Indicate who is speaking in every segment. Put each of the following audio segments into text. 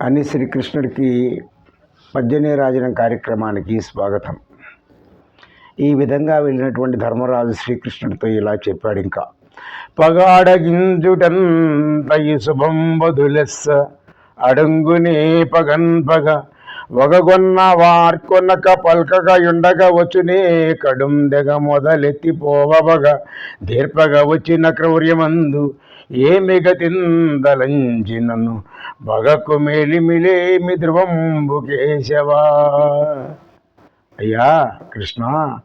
Speaker 1: అని శ్రీకృష్ణుడికి పద్యనే రాజనం కార్యక్రమానికి స్వాగతం. ఈ విధంగా వెళ్ళినటువంటి ధర్మరాజు శ్రీకృష్ణుడితో ఇలా చెప్పాడు ఇంకా. పగాడగింజుటంతయి శుభం వధులెస్స అడుంగునే పగన్ పగ ఒగగొన్న వార్కొనక పల్కగ యుండగ వచ్చునే కడుం దెగ మొదలెత్తిపోవగ దీర్పగ వచ్చిన క్రౌర్యమందు ఏమి నన్ను బగకు మేలిమిలేమి ధ్రువంబు కేశవా. అయ్యా కృష్ణ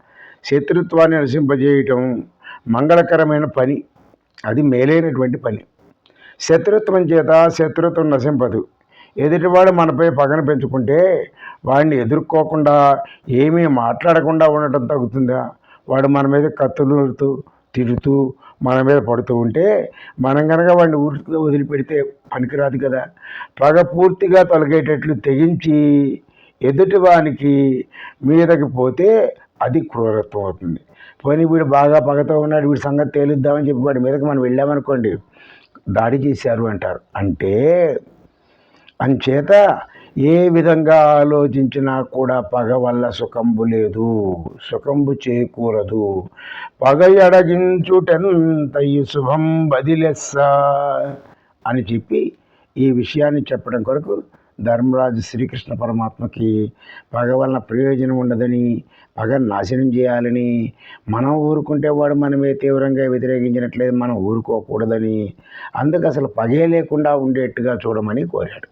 Speaker 1: శత్రుత్వాన్ని నశింపజేయటం మంగళకరమైన పని. అది మేలైనటువంటి పని. శత్రుత్వం చేత శత్రుత్వం నశింపదు. ఎదుటివాడు మనపై పగన పెంచుకుంటే వాడిని ఎదుర్కోకుండా ఏమీ మాట్లాడకుండా ఉండటం తగ్గుతుందా? వాడు మన మీద కత్తులుతూ తిడుతూ మన మీద పడుతూ ఉంటే మనం కనుక వాడిని ఊరికి వదిలిపెడితే పనికిరాదు కదా. పగ పూర్తిగా తొలగేటట్లు తెగించి ఎదుటివానికి మీదకి పోతే అది క్రూరత్వం అవుతుంది. పోనీ వీడు బాగా పగతో ఉన్నాడు వీడి సంగతి తేలిద్దామని చెప్పి వాడి మీదకి మనం వెళ్ళామనుకోండి దాడి చేశారు అంటారు. అంటే అంచేత ఏ విధంగా ఆలోచించినా కూడా పగ వల్ల సుఖంబు లేదు. సుఖంబు చేకూరదు. పగ ఎడగించుటెంతయు శుభం బదిలెస్స అని చెప్పి ఈ విషయాన్ని చెప్పడం కొరకు ధర్మరాజు శ్రీకృష్ణ పరమాత్మకి పగ వలన ప్రయోజనం ఉండదని పగ నాశనం చేయాలని మనం ఊరుకుంటే వాడు మనమే తీవ్రంగా వ్యతిరేకించినట్లేదు మనం ఊరుకోకూడదని అందుకు అసలు పగే లేకుండా ఉండేట్టుగా చూడమని కోరాడు.